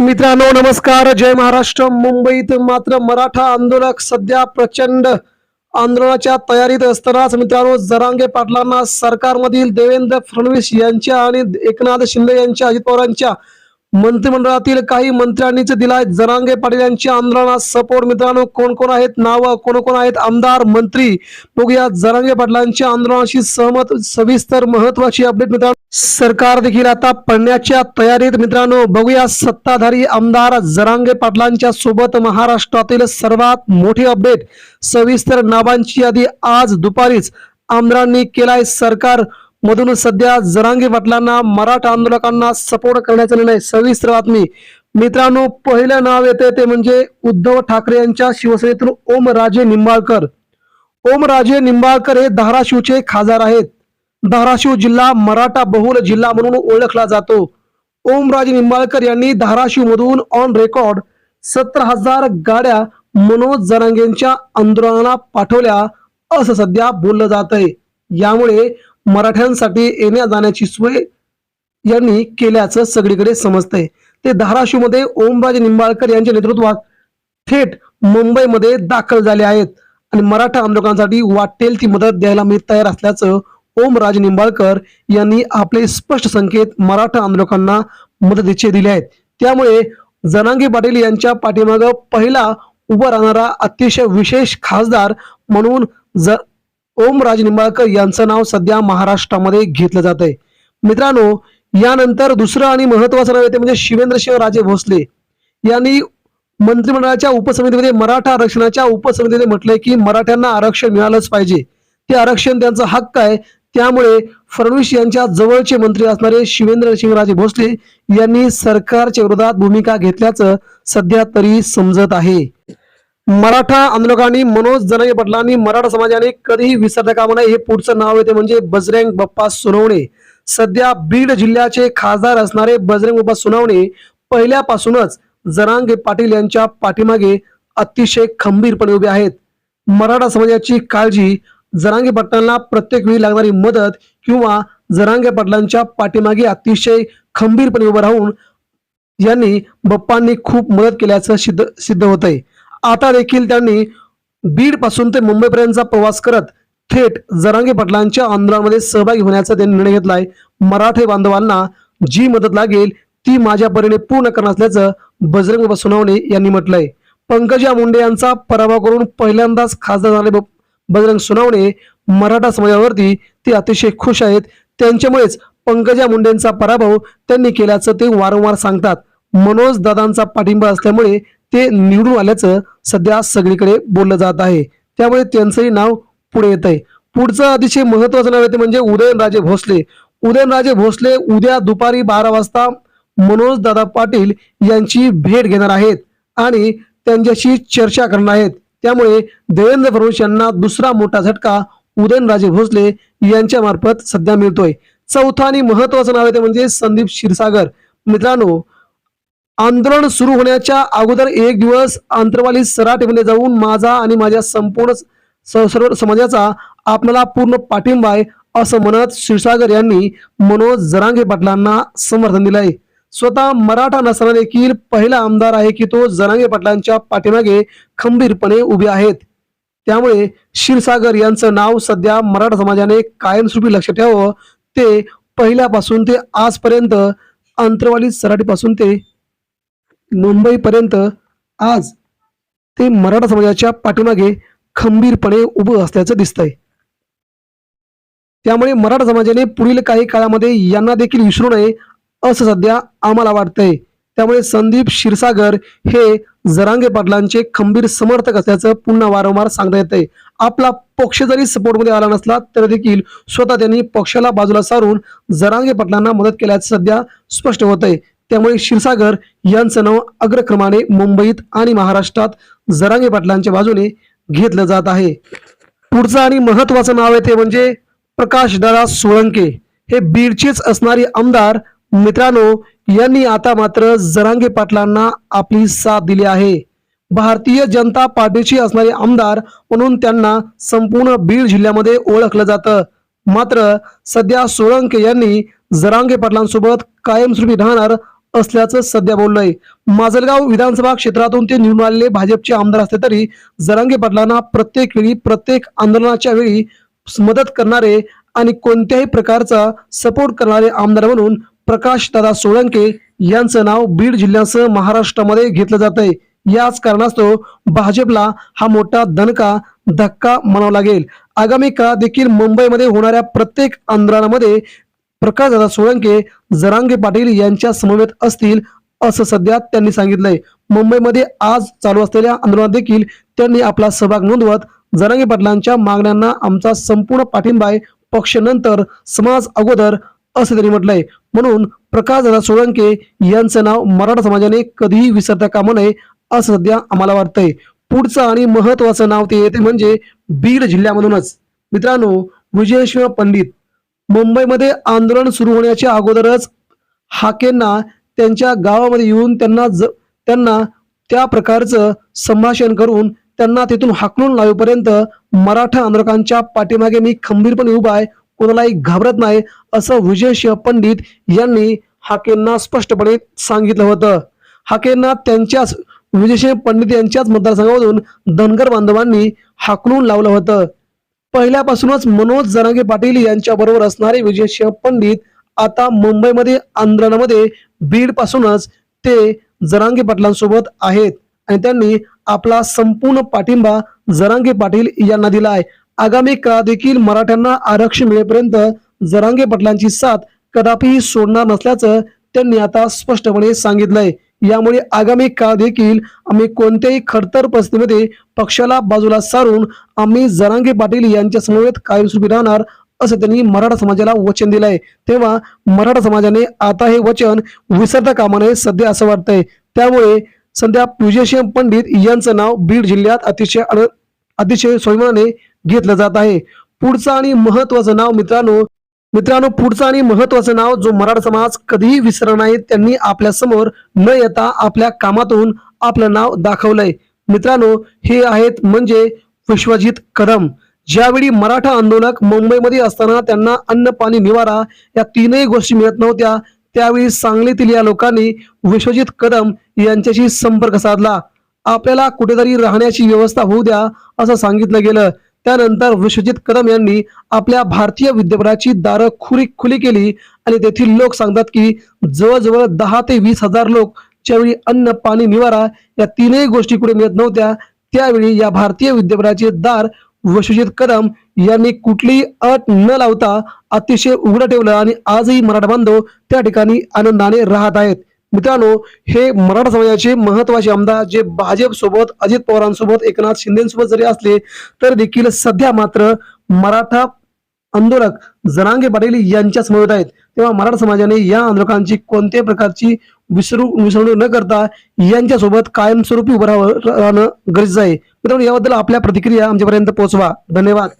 मित्रांनो नमस्कार. जय महाराष्ट्र. मुंबईत मात्र मराठा आंदोलक सध्या प्रचंड आंदोलनाच्या तयारीत असतानाच मित्रांनो जरांगे पाटलांना सरकारमधील देवेंद्र फडणवीस यांच्या आणि एकनाथ शिंदे यांच्या अजित पवारांच्या मंत्रिमंडळातील काही मंत्र्यांनीच दिलाय. जरांगे पाटील यांच्या आंदोलनात सपोर्ट मित्रांनो कोण कोण आहेत? नावं कोण कोण आहेत? आमदार मंत्री. बघूया जरांगे पाटलांच्या आंदोलनाशी सहमत सविस्तर महत्वाची अपडेट मित्रांनो. सरकार देखील आता पडण्याच्या तयारीत मित्रांनो. बघूया सत्ताधारी आमदार जरांगे पाटलांच्या सोबत महाराष्ट्रातील सर्वात मोठी अपडेट सविस्तर नावांची यादी आज दुपारीच आमदारांनी केलाय सरकार. मधून सध्या जरांगे पाटलांना मराठा आंदोलकांना सपोर्ट करण्याचा निर्णय सविस्तर बातमी. मित्रांनो पहिलं नाव येते ते म्हणजे उद्धव ठाकरे यांच्या शिवसेनेतून ओमराजे निंबाळकर. ओमराजे निंबाळकर हे धाराशिवचे खासदार आहेत. धाराशिव जिल्हा मराठा बहुल जिल्हा म्हणून ओळखला जातो. ओमराजे निंबाळकर यांनी धाराशिव मधून ऑन रेकॉर्ड सतरा हजार गाड्या मनोज जरांगेंच्या आंदोलनाला पाठवल्या असं सध्या बोललं जात आहे यामुळे मराठ्यांसाठी येण्या जाण्याची सोय यांनी केल्याचं सगळीकडे समजतंय. ते धाराशिवमध्ये ओमराजे निंबाळकर यांच्या नेतृत्वात थेट मुंबईमध्ये दाखल झाले आहेत. आणि मराठा आंदोलकांसाठी वाटेल ती मदत द्यायला मी तयार असल्याचं ओमराज निंबाळकर यांनी आपले स्पष्ट संकेत मराठा आंदोलकांना मदतीचे दिले आहेत. त्यामुळे जनांगी पाटील यांच्या पाठीमागं पहिला उभा राहणारा अतिशय विशेष खासदार म्हणून ज ओमराज निंबाळकर यांचं नाव सध्या महाराष्ट्रामध्ये घेतलं जात आहे मित्रांनो यानंतर दुसरं आणि महत्वाचं नाव येते म्हणजे शिवेंद्रशिव राजे भोसले. यांनी मंत्रिमंडळाच्या उपसमितीमध्ये मराठा आरक्षणाच्या उपसमितीमध्ये म्हटलंय की मराठ्यांना आरक्षण मिळालंच पाहिजे. ते आरक्षण त्यांचा हक्क आहे. त्यामुळे फडणवीस यांच्या जवळचे मंत्री असणारे शिवेंद्र शिवराजे भोसले यांनी सरकारच्या विरोधात भूमिका घेतल्याचं सध्या तरी समजत आहे. मराठा आंदोलकांनी मनोज जनाई पाटलांनी मराठा समाजाने कधीही विसरता कामा नये हे पुढचं नाव येते म्हणजे बजरंग बाप्पा सोनवणे. सध्या बीड जिल्ह्याचे खासदार असणारे बजरंग बाप्पा सोनवणे पहिल्यापासूनच जरांगे पाटील यांच्या पाठीमागे अतिशय खंबीरपणे उभे आहेत. मराठा समाजाची काळजी जरांगे पाटलांना प्रत्येक वेळी लागणारी मदत किंवा जरांगे पाटलांच्या पाठीमागे अतिशय खंबीरपणे उभं राहून यांनी बाप्पांनी खूप मदत केल्याचं सिद्ध सिद्ध होत आहे आता देखील त्यांनी बीडपासून ते मुंबईपर्यंतचा प्रवास करत थेट जरांगे पाटलांच्या आंदोलनामध्ये सहभागी होण्याचा त्यांनी निर्णय घेतलाय. मराठे बांधवांना जी मदत लागेल ती माझ्या परीने पूर्ण करणार असल्याचं बजरंग बाबा सोनवणे यांनी म्हटलंय. पंकजा मुंडे यांचा पराभव करून पहिल्यांदाच खासदार झाले ब- बजरंग सोनवणे मराठा समाजावरती ते अतिशय खुश आहेत. त्यांच्यामुळेच पंकजा मुंडेंचा पराभव त्यांनी केल्याचं ते वारंवार सांगतात. मनोज दादांचा पाठिंबा असल्यामुळे ते निवडून आल्याचं सध्या सगळीकडे बोललं जात आहे. त्यामुळे त्यांचंही नाव पुढे येत आहे. पुढचं अतिशय महत्वाचं नाव येते म्हणजे उदयनराजे भोसले. उदयनराजे भोसले उद्या दुपारी बारा वाजता मनोज दादा पाटील यांची भेट घेणार आहेत आणि त्यांच्याशी चर्चा करणार आहेत. त्यामुळे देवेंद्र फडणवीस यांना दुसरा मोठा झटका उदयनराजे भोसले यांच्या मार्फत सध्या मिळतोय. चौथा आणि महत्वाचं नाव येते म्हणजे संदीप क्षीरसागर. मित्रांनो आंदोलन सुरू होण्याच्या अगोदर एक दिवस आंतरवाली सराटेमध्ये जाऊन माझा आणि माझ्या संपूर्ण स- सर्व समाजाचा आपल्याला पूर्ण पाठिंबा आहे असं म्हणत क्षीरसागर यांनी मनोज जरांगे पाटलांना समर्थन दिलंय. स्वतः मराठा नसताना देखील पहिला आमदार आहे की तो जरांगे पाटलांच्या पाठीमागे खंबीरपणे उभे आहेत. त्यामुळे क्षीरसागर यांचं नाव सध्या मराठा समाजाने कायमस्वरूपी लक्षात ठेवावं. ते पहिल्यापासून ते आजपर्यंत अंतरवाली सराटीपासून ते मुंबईपर्यंत आज ते मराठा समाजाच्या पाठीमागे खंबीरपणे उभं असल्याचं दिसतंय. त्यामुळे मराठा समाजाने पुढील काही काळामध्ये यांना देखील विसरू नये असं सध्या आम्हाला वाटतंय. त्यामुळे संदीप क्षीरसागर हे जरांगे पाटलांचे खंबीर समर्थक असल्याचं पुन्हा वारंवार सांगता येतंय. आपला पक्ष जरी सपोर्टमध्ये आला नसला तरी देखील स्वतः त्यांनी पक्षाला बाजूला सारून जरांगे पाटलांना मदत केल्याचं सध्या स्पष्ट होत आहे त्यामुळे क्षीरसागर यांचं नाव अग्रक्रमाने मुंबईत आणि महाराष्ट्रात जरांगे पाटलांच्या बाजूने घेतलं जात आहे. पुढचं आणि महत्वाचं नाव आहे ते म्हणजे प्रकाश दादा सोळंके. हे बीडचेच असणारे आमदार मित्रांनो यांनी आता मात्र जरांगे पाटलांना आपली साथ दिली आहे. भारतीय जनता पार्टीशी असणारे आमदार म्हणून त्यांना संपूर्ण बीड जिल्ह्यामध्ये ओळखलं जातं. मात्र सध्या सोळंके यांनी जरांगे पाटलांसोबत कायमस्वरूपी राहणार असल्याचं सध्या बोललंय. माजलगाव विधानसभा क्षेत्रातून ते निवडून आलेले भाजपचे आमदार असले तरी जरांगे पाटलांना प्रत्येक वेळी प्रत्येक आंदोलनाच्या वेळी मदत करणारे आणि कोणत्याही प्रकारचा सपोर्ट करणारे आमदार म्हणून प्रकाश दादा सोळंके यांचं नाव बीड जिल्ह्यासह महाराष्ट्रामध्ये घेतलं जात आहे याच कारणास्तव भाजपला हा मोठा दणका धक्का म्हणावा लागेल. आगामी काळात देखील मुंबईमध्ये होणाऱ्या प्रत्येक आंदोलनामध्ये प्रकाशदादा सोळंके जरांगे पाटील यांच्या समवेत असतील असं सध्या त्यांनी सांगितलंय. मुंबईमध्ये आज चालू असलेल्या आंदोलनात देखील त्यांनी आपला सहभाग नोंदवत जरांगे पाटलांच्या मागण्यांना आमचा संपूर्ण पाठिंबा आहे. पक्षानंतर समाज अगोदर असं त्यांनी म्हटलंय. म्हणून प्रकाशदादा सोळंके यांचं नाव मराठा समाजाने कधीही विसरता कामा नये असं सध्या आम्हाला वाटतंय. पुढचं आणि महत्वाचं नाव ते येते म्हणजे बीड जिल्ह्यामधूनच. मित्रांनो विजयशिव पंडित मुंबईमध्ये आंदोलन सुरू होण्याच्या अगोदरच हाकेंना त्यांच्या गावामध्ये येऊन त्यांना ज त्यांना त्या प्रकारचं संभाषण करून त्यांना तिथून हाकलून लावेपर्यंत मराठा आंदोलकांच्या पाठीमागे मी खंबीरपणे उभा आहे. कोणालाही घाबरत नाही असं विजयसिंह पंडित यांनी हाकेंना स्पष्टपणे सांगितलं होतं. हाकेंना त्यांच्याच विजयसिंह पंडित यांच्याच मतदारसंघामधून धनगर बांधवांनी हाकलून लावलं होतं. पहिल्यापासूनच मनोज जरांगे पाटील यांच्या बरोबर असणारे विजयसिंह पंडित आता मुंबईमध्ये आंध्रमध्ये बीड पासूनच ते जरांगे पाटलांसोबत आहेत. आणि त्यांनी आपला संपूर्ण पाठिंबा जरांगे पाटील यांना दिला आहे. आगामी काळात देखील मराठ्यांना आरक्षण मिळेपर्यंत जरांगे पाटलांची साथ कदापिही सोडणार नसल्याचं त्यांनी आता स्पष्टपणे सांगितलंय. यामुळे आगामी काळ देखील आम्ही कोणत्याही खडतर परिस्थितीमध्ये पक्षाला बाजूला सारून आम्ही जरांगे पाटील यांच्या समवेत कायमस्वरूपी राहणार असं त्यांनी मराठा समाजाला वचन दिलंय. तेव्हा मराठा समाजाने आता हे वचन विसरता कामा नये सध्या असं वाटतंय. त्यामुळे सध्या विजयसिंह पंडित यांचं नाव बीड जिल्ह्यात अतिशय अन- अतिशय स्वाभिमानाने घेतलं जात आहे. पुढचं आणि महत्वाचं नाव मित्रांनो मित्रांनो पुढचं आणि महत्वाचं नाव जो मराठा समाज कधीही विसरणार नाही त्यांनी आपल्यासमोर न येता आपल्या कामातून आपलं नाव दाखवलंय. मित्रांनो हे आहेत म्हणजे विश्वजित कदम. ज्यावेळी मराठा आंदोलक मुंबईमध्ये असताना त्यांना अन्न पाणी निवारा या तीनही गोष्टी मिळत नव्हत्या त्यावेळी सांगलीतील या लोकांनी विश्वजित कदम यांच्याशी संपर्क साधला. आपल्याला कुठेतरी राहण्याची व्यवस्था होऊ द्या असं सांगितलं गेलं. त्यानंतर विश्वजित कदम यांनी आपल्या भारतीय विद्यापीठाची दारं खुरी खुली केली. आणि तेथील लोक सांगतात की जवळजवळ दहा ते वीस हजार लोक ज्यावेळी अन्न पाणी निवारा या तीनही गोष्टी कुठे मिळत नव्हत्या त्यावेळी या भारतीय विद्यापीठाचे दार विश्वजित कदम यांनी कुठलीही अट न लावता अतिशय उघडं ठेवलं. आणि आजही मराठा बांधव त्या ठिकाणी आनंदाने राहत आहेत. मित्रांनो हे मराठा समाजाचे महत्त्वाचे आमदार जे भाजप सोबत अजित पवारांसोबत एकनाथ शिंदेसोबत जरी असले तर देखील सध्या मात्र मराठा आंदोलक जनांगे पाटील यांच्या समोर आहेत. तेव्हा मराठा समाजाने या आंदोलकांची कोणत्याही प्रकारची विसरू विसरणूक न करता यांच्यासोबत कायमस्वरूपी उभं राहणं गरजेचं आहे. मित्रांनो याबद्दल आपल्या प्रतिक्रिया आमच्यापर्यंत पोहोचवा. धन्यवाद.